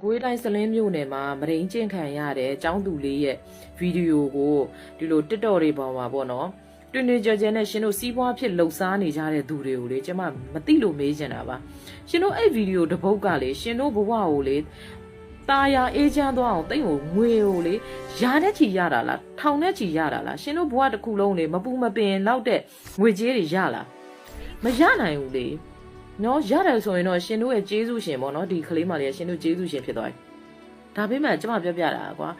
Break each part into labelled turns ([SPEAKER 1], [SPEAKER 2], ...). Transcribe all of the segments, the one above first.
[SPEAKER 1] ကိုယ်တိုင်းစလင်းမြို့နယ်မှာမရင်းကျင့်ခံရတဲ့ចောင်းသူလေးရဲ့ဗီဒီယိုကိုဒီလို TikTok တွေပေါ်မှာပေါ့နော်တွင်တွင်ကြဲကြဲနဲ့ရှင်တို့စီးပွားဖြစ်လှုပ်ရှားနေကြတဲ့သူတွေကိုလေကျမမသိလို့မေးချင်တာပါရှင်တို့အဲ့ဗီဒီယိုတစ်ပုဒ်ကလေရှင်တို့ဘဝကိုလေตาယာအေးချမ်းသွားအောင်တိတ်ကိုငွေကိုလေရာနဲ့ချီရတာလားထောင်နဲ့ချီရတာလားရှင်တို့ဘဝတစ်ခုလုံးလေမပူမပင်လောက်တဲ့ငွေကြေးတွေရလားမရနိုင်ဘူးလေ နော်ရတယ်ဆိုရင်တော့ရှင်တို့ရဲ့ကျေးဇူးရှင်ပေါ့နော်ဒီကလေးမလေးကရှင်တို့ကျေးဇူးရှင်ဖြစ်သွားပြီဒါပေမဲ့ကျမပြောပြတာကွာ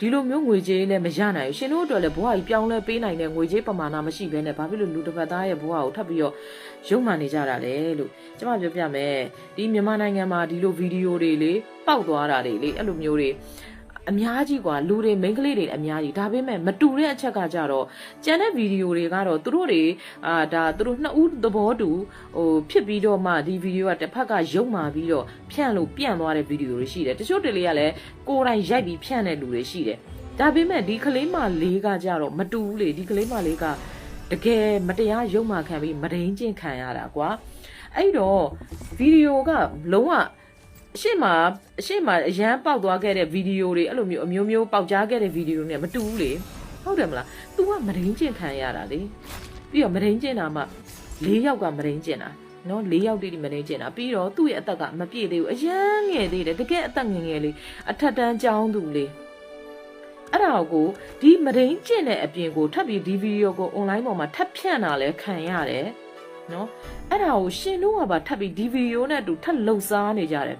[SPEAKER 1] ဒီလိုမျိုးငွေကြေးလည်းမရနိုင်ဘူးရှင်တို့အတွက်လည်းဘဝကြီးပြောင်းလဲပေးနိုင်တဲ့ငွေကြေးပမာဏမရှိဘဲနဲ့ဘာဖြစ်လို့လူတစ်ပတ်သားရဲ့ဘဝကိုထပ်ပြီးတော့ရုံမှန်နေကြတာလဲလို့ကျမပြောပြမယ်ဒီမြန်မာနိုင်ငံမှာဒီလိုဗီဒီယိုတွေလေပေါက်သွားတာတွေလေအဲ့လိုမျိုးတွေ အများကြီးกว่าလူတွေမိန်းကလေးတွေအများကြီးဒါပေမဲ့မတူတဲ့အချက်ကကြတော့ကျန်တဲ့ဗီဒီယိုတွေကတော့သူတို့တွေအာဒါသူတို့နှစ်ဦးသဘောတူဟိုဖြစ်ပြီးတော့မှဒီဗီဒီယိုကတစ်ဖက်ကရုပ်မာပြီးတော့ဖြန့်လို့ပြန့်သွားတဲ့ဗီဒီယိုတွေရှိတယ်တချို့တလေကလည်းကိုယ်တိုင်ရိုက်ပြီးဖြန့်တဲ့လူတွေရှိတယ်ဒါပေမဲ့ဒီကလေးမလေးကကြတော့မတူဘူးလေဒီကလေးမလေးကတကယ်မတရားရုပ်မာခံပြီးမဒိန်ကျင့်ခံရတာကွာအဲ့တော့ဗီဒီယိုကလုံးဝ အရှိမအရှိမအရန်ပေါက်သွားခဲ့တဲ့ဗီဒီယိုတွေအဲ့လိုမျိုးအမျိုးမျိုးပေါက်ကြားခဲ့တဲ့ဗီဒီယိုတွေနဲ့မတူဘူးလေဟုတ်တယ်မလား तू ကမဒိန်ကျင့်ခံရတာလေပြီးတော့မဒိန်ကျင့်တာမှ၄ယောက်ကမဒိန်ကျင့်တာနော်၄ယောက်တိတိမဒိန်ကျင့်တာပြီးတော့သူ့ရဲ့အသက်ကမပြည့်သေးဘူးအရန်ငယ်သေးတယ်တကယ်အသက်ငယ်ငယ်လေးအထက်တန်းကျောင်းသူလေးအဲ့ဒါကိုဒီမဒိန်ကျင့်တဲ့အပြင်ကိုထပ်ပြီးဒီဗီဒီယိုကို online ပေါ်မှာထပ်ဖြန့်တာလဲခံရတယ်နော်အဲ့ဒါကိုရှင်တို့ကပါထပ်ပြီးဒီဗီဒီယိုနဲ့အတူထပ်လှုပ်ရှားနေကြတယ်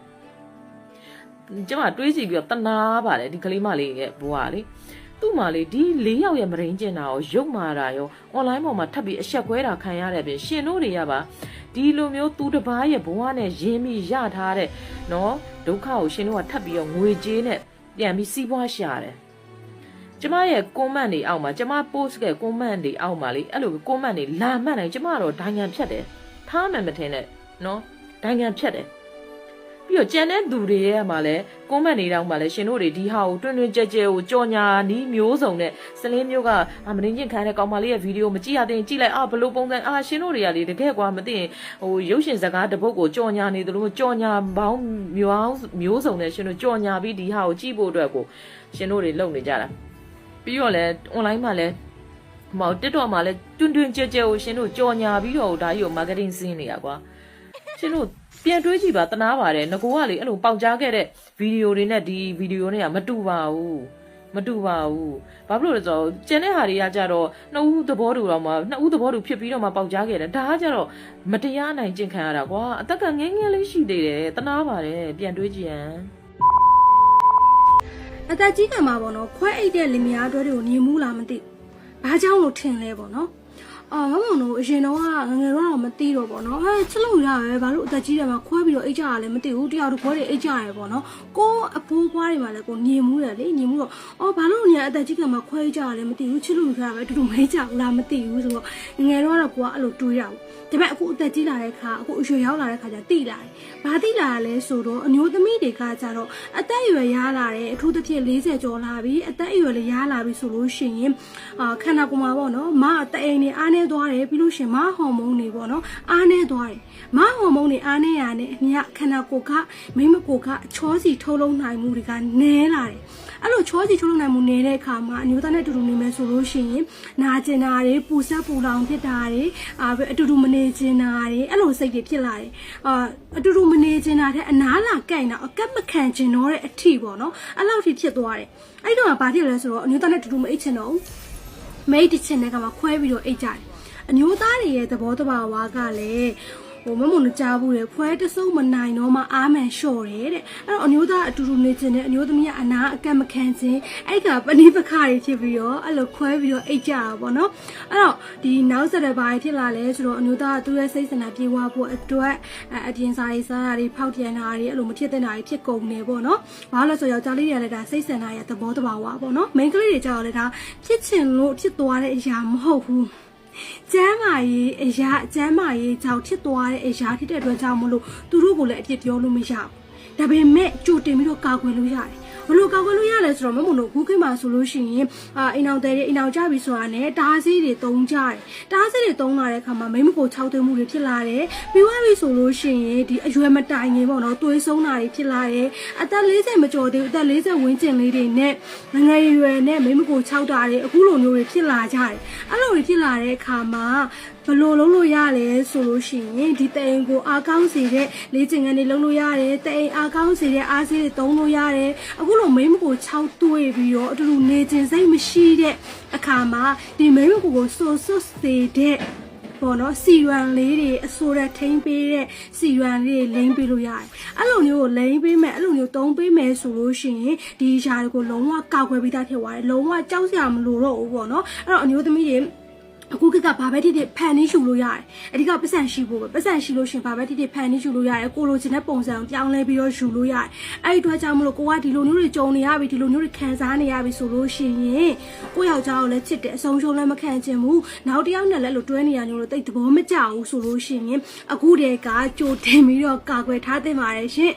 [SPEAKER 1] ကျမတွေးကြည့်ပြီးတော့တနာပါတယ်ဒီကလေးမလေးရဲ့ဘဝလေသူ့မှာလေဒီ၄ယောက်ရဲ့မရင်းကျင်တာကိုရုပ်မာတာရော online ပေါ်မှာထပ်ပြီးအဆက်ကွဲတာခံရတဲ့ပြင်ရှင်တို့တွေကပါဒီလိုမျိုးသူတစ်ပားရဲ့ဘဝနဲ့ရင်းပြီးရထားတဲ့နော်ဒုက္ခကိုရှင်တို့ကထပ်ပြီးတော့ငွေကြေးနဲ့ပြန်ပြီးစီးပွားရှာတယ်ကျမရဲ့ comment တွေအောက်မှာကျမ post ရဲ့ comment တွေအောက်မှာလေအဲ့လို comment တွေလာမှတ်နိုင်ကျမတော့ဒိုင်ငံဖြတ်တယ်ထားမှန်မထင်နဲ့နော်ဒိုင်ငံဖြတ်တယ် ပြီးတော့ကြံတဲ့သူတွေရဲ့မှာလဲ comment တွေတောင်မှာလဲရှင်တို့တွေဒီဟာကိုတွင်တွင်ကြဲကြဲကိုကြော်ညာနီးမျိုးစုံနဲ့စလင်းမျိုးကအာမင်းချင်းခံတဲ့ကောင်မလေးရဲ့ဗီဒီယိုမကြည့်ရတဲ့ကြည့်လိုက်အာဘလို့ပုံစံအာရှင်တို့တွေကလေတကယ်ကွာမသိရင်ဟိုရုပ်ရှင်စကားတစ်ပုဒ်ကိုကြော်ညာနေသလိုကြော်ညာပေါင်းမျိုးမျိုးစုံနဲ့ရှင်တို့ကြော်ညာပြီးဒီဟာကိုကြည့်ဖို့အတွက်ကိုရှင်တို့တွေလုပ်နေကြတာပြီးတော့လဲ online မှာလဲဟို TikTok မှာလဲတွင်တွင်ကြဲကြဲကိုရှင်တို့ကြော်ညာပြီးတော့ဒါကြီးကို marketing ဆင်းနေတာကွာရှင်တို့ ပြန်တွေးကြည့်ပါတနာပါတယ်ငကိုကလေအဲ့လိုပေါက်ကြားခဲ့တဲ့ဗီဒီယိုတွေနဲ့ဒီဗီဒီယိုတွေကမတူပါဘူးမတူပါဘူးဘာဖြစ်လို့လဲဆိုတော့ကျန်တဲ့ဟာတွေကကြတော့နှစ်ဦးသဘောတူတော့မှနှစ်ဦးသဘောတူဖြစ်ပြီးတော့မှပေါက်ကြားခဲ့တယ်ဒါကကြတော့မတရားနိုင်ကျင့်ခံရတာကွာအသက်ကငယ်ငယ်လေးရှိသေးတယ်တနာပါတယ်ပြန်တွေးကြည့်ရန်
[SPEAKER 2] အသက်ကြီးကံမှာပေါ့နော်ခွဲအိတ်တဲ့လင်မယားတွဲတွေကိုနေမှုလားမသိဘူးဘာကြောင့်လို့ထင်လဲပေါ့နော် အာမမောင်တို့အရင်တော့ငငယ်တော့မသိတော့ပေါ့နော်အဲချစ်လို့ရရဲဘာလို့အသက်ကြီးတယ်မှာခွဲပြီးတော့အိတ်ကြရလဲမသိဘူးတယောက်တစ်ခွဲတွေအိတ်ကြရဲပေါ့နော်ကိုအဖိုးခွားတွေမှာလည်းကိုနေမှုတယ်လေနေမှုတော့အော်ဘာလို့ညာအသက်ကြီးကံမှာခွဲအိတ်ကြရလဲမသိဘူးချစ်လို့ရရဲအတူတူမိတ်ကြဘူးလားမသိဘူးဆိုတော့ငငယ်တော့ကိုကအဲ့လိုတွေးရဘူးဒါပေမဲ့အခုအသက်ကြီးလာတဲ့ခါအခုအရွယ်ရောက်လာတဲ့ခါကျတိလာတယ်။ဘာတိလာလဲဆိုတော့အမျိုးသမီးတွေကကြတော့အသက်အရွယ်ရလာတယ်အထူးသဖြင့်40ကျော်လာပြီအသက်အရွယ်လည်းရလာပြီဆိုလို့ရှိရင်အာခန္ဓာကိုယ်မှာပေါ့နော်မအသက်အိမ်နေအားနေသွားတယ်ပြီးလို့ရှိရင်မဟော်မုန်းတွေပေါ့နော်အားနေသွားတယ်မဟော်မုန်းတွေအားနေရတဲ့အမြခန္ဓာကိုယ်ကမိမကိုယ်ကအချောစီထုတ်လုံးနိုင်မှုတွေကနည်းလာတယ်အဲ့လိုချောစီထုတ်လုံးနိုင်မှုနေတဲ့အခါမှာအမျိုးသားနဲ့အတူတူနေမယ်ဆိုလို့ရှိရင်နာကျင်တာတွေပူဆက်ပူလောင်ဖြစ်တာတွေအာအတူတူမနေကျင်တာတွေအဲ့လိုစိတ်တွေဖြစ်လာတယ်အာအတူတူမနေကျင်တာတဲ့အနားလာကြိုက်တာအကက်မခံကျင်တော့တဲ့အထီပေါ့နော်အဲ့လောက်ထိဖြစ်သွားတယ်အဲ့တော့ဘာဖြစ်လဲဆိုတော့အမျိုးသားနဲ့အတူတူမအိတ်ချင်တော့ဘူး မိတ်တချင်တဲ့ကမှခွဲပြီးတော့အိတ်ကြတယ်အညိုးသားတွေရဲ့သဘောတဘာဝကလည်း ဟိုမမုံတို့ကြားဘူးလေဖွဲတစုံမနိုင်တော့မှအာမန်လျှော့တယ်တဲ့အဲ့တော့အမျိုးသားအတူတူနေခြင်းနဲ့အမျိုးသမီးကအနာအကန့်မခံခြင်းအဲ့ကပဏိပခတွေဖြစ်ပြီးတော့အဲ့လိုခွဲပြီးတော့အိတ်ကြတာပေါ့နော်အဲ့တော့ဒီနောက်ဆက်တဲ့ဘာတွေဖြစ်လာလဲဆိုတော့အမျိုးသားကသူ့ရဲ့စိတ်ဆန္ဒပြေဝဖို့အတွက်အပြင်စားရေးစားတာတွေဖောက်ပြန်တာတွေအဲ့လိုမဖြစ်တဲ့တာတွေဖြစ်ကုန်နေပေါ့နော်ဘာလို့လဲဆိုတော့ယောက်ျားလေးတွေကလည်းဒါစိတ်ဆန္ဒရဲ့သဘောတဘာဝပေါ့နော်မိန်းကလေးတွေကြောက်လည်းဒါဖြစ်ချင်လို့ဖြစ်သွားတဲ့အရာမဟုတ်ဘူး ကျမ်းမာရေးအရာကျမ်းမာရေးကြောင့်ဖြစ်သွားတဲ့အရာဖြစ်တဲ့အတွက်ကြောင့်မလို့သူတို့ကိုလည်းအပြစ်ပြောလို့မရဘူးဒါပေမဲ့ကြိုတင်ပြီးတော့ကာကွယ်လို့ရတယ်ဘလို့ကောက်ကွယ်လို့ရလဲဆိုတော့မမတို့ခုခေတ်မှာဆိုလို့ရှိရင်အာအိမ်အောင်တဲ့အိမ်အောင်ကြပြီဆိုတာနဲ့တားဆေးတွေတုံးကြတယ်တားဆေးတွေတုံးလာတဲ့အခါမှာမိမကို6သွင်းမှုတွေဖြစ်လာတယ်ပြီးသွားပြီဆိုလို့ရှိရင်ဒီအရွယ်မတိုင်ခင်ပေါ့နော်သွေးဆုံးတာတွေဖြစ်လာတယ်အသက်40မကျော်သေးဘူးအသက်40ဝန်းကျင်လေးတွေနဲ့ငငယ်ရွယ်နဲ့မိမကို6တာတွေအခုလိုမျိုးတွေဖြစ်လာကြတယ် အဲ့လိုတွေဖြစ်လာတဲ့အခါမှာဘယ်လိုလုပ်လို့ရလဲဆိုလို့ရှိရင်ဒီတအိမ်ကိုအားကောင်းစေတဲ့လေ့ကျင့်ခန်းတွေလုပ်လို့ရတယ်တအိမ်အားကောင်းစေတဲ့အားစေးတွေသုံးလို့ရတယ်အခုလိုမိမကို6တွေ့ပြီးတော့အတူတူနေခြင်းစိတ်မရှိတဲ့အခါမှာဒီမိမကိုကိုဆိုဆွတ်စေတဲ့ ပေါ်တော့စီရွမ်လေးတွေအစိုးရထိန်းပေးတဲ့စီရွမ်လေးတွေလိမ့်ပေးလို့ရတယ်အဲ့လိုမျိုးကိုလိမ့်ပေးမယ်အဲ့လိုမျိုးတုံးပေးမယ်ဆိုလို့ရှိရင်ဒီຢာတွေကိုလုံးဝကောက်ွယ်ပြီးသားဖြစ်သွားတယ်လုံးဝကြောက်စရာမလိုတော့ဘူးပေါ့နော်အဲ့တော့အမျိုးသမီးတွေ အခုကကဘာပဲဖြစ်ဖြစ်ဖန်နေရှူလို့ရတယ်အဓိကပတ်စံရှိဖို့ပဲပတ်စံရှိလို့ရှရင်ဘာပဲဖြစ်ဖြစ်ဖန်နေရှူလို့ရတယ်ကိုလိုချင်တဲ့ပုံစံကိုပြောင်းလဲပြီးတော့ရှူလို့ရတယ်အဲ့ဒီအတွက်ကြောင့်မလို့ကိုကဒီလိုမျိုးတွေကြုံနေရပြီဒီလိုမျိုးတွေခံစားနေရပြီဆိုလို့ရှိရင်ကိုယောက်ျားကိုလည်းချစ်တယ်အဆုံးရှုံးလည်းမခံချင်ဘူးနောက်တစ်ယောက်နဲ့လည်းလို့တွဲနေရမျိုးလို့တိတ်သဘောမကျဘူးဆိုလို့ရှိရင်အခုတည်းကကြိုတင်ပြီးတော့ကာကွယ်ထားသင့်ပါတယ်ရှင်